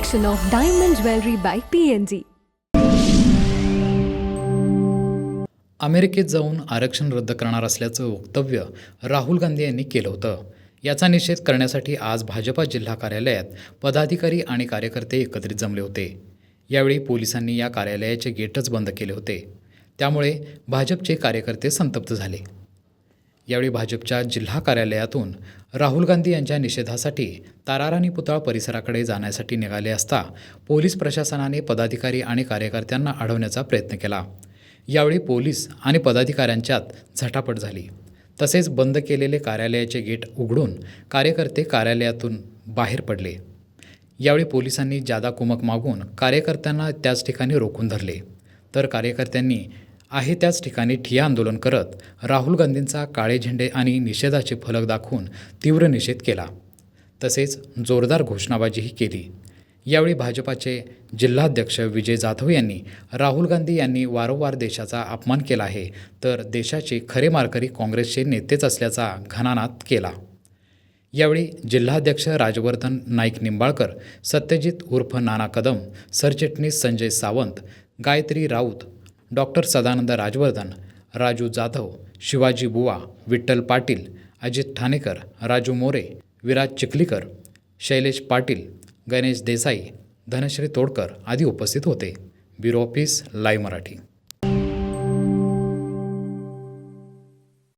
collection of diamond jewelry by PNG. अमेरिकेत जाऊन आरक्षण रद्द करणार असल्याचं वक्तव्य राहुल गांधी यांनी केलं होतं. याचा निषेध करण्यासाठी आज भाजपा जिल्हा कार्यालयात पदाधिकारी आणि कार्यकर्ते एकत्रित जमले होते. यावेळी पोलिसांनी या कार्यालयाचे गेटच बंद केले होते. त्यामुळे भाजपचे कार्यकर्ते संतप्त झाले. यावेळी भाजपच्या जिल्हा कार्यालयातून राहुल गांधी यांच्या निषेधासाठी ताराराणी पुतळा परिसराकडे जाण्यासाठी निघाले असता पोलीस प्रशासनाने पदाधिकारी आणि कार्यकर्त्यांना अडवण्याचा प्रयत्न केला. यावेळी पोलीस आणि पदाधिकाऱ्यांच्यात झटापट झाली. तसेच बंद केलेले कार्यालयाचे गेट उघडून कार्यकर्ते कार्यालयातून बाहेर पडले. यावेळी पोलिसांनी जादा कुमक मागून कार्यकर्त्यांना त्याच ठिकाणी रोखून धरले. तर कार्यकर्त्यांनी आहे त्याच ठिकाणी ठिया आंदोलन करत राहुल गांधींचा काळे झेंडे आणि निषेधाचे फलक दाखवून तीव्र निषेध केला. तसेच जोरदार घोषणाबाजीही केली. यावेळी भाजपाचे जिल्हाध्यक्ष विजय जाधव यांनी राहुल गांधी यांनी वारंवार देशाचा अपमान केला आहे तर देशाचे खरे मारकरी काँग्रेसचे नेतेच असल्याचा घणानाद केला. यावेळी जिल्हाध्यक्ष राजवर्धन नाईक निंबाळकर सत्यजित उर्फ नाना कदम सरचिटणीस संजय सावंत गायत्री राऊत डॉक्टर सदानंद राजवर्धन राजू जाधव शिवाजी बुवा विठ्ठल पाटील अजित ठाणेकर राजू मोरे विराज चिखलीकर शैलेश पाटील गणेश देसाई धनश्री तोडकर आदी उपस्थित होते. Bureau office live Marathi.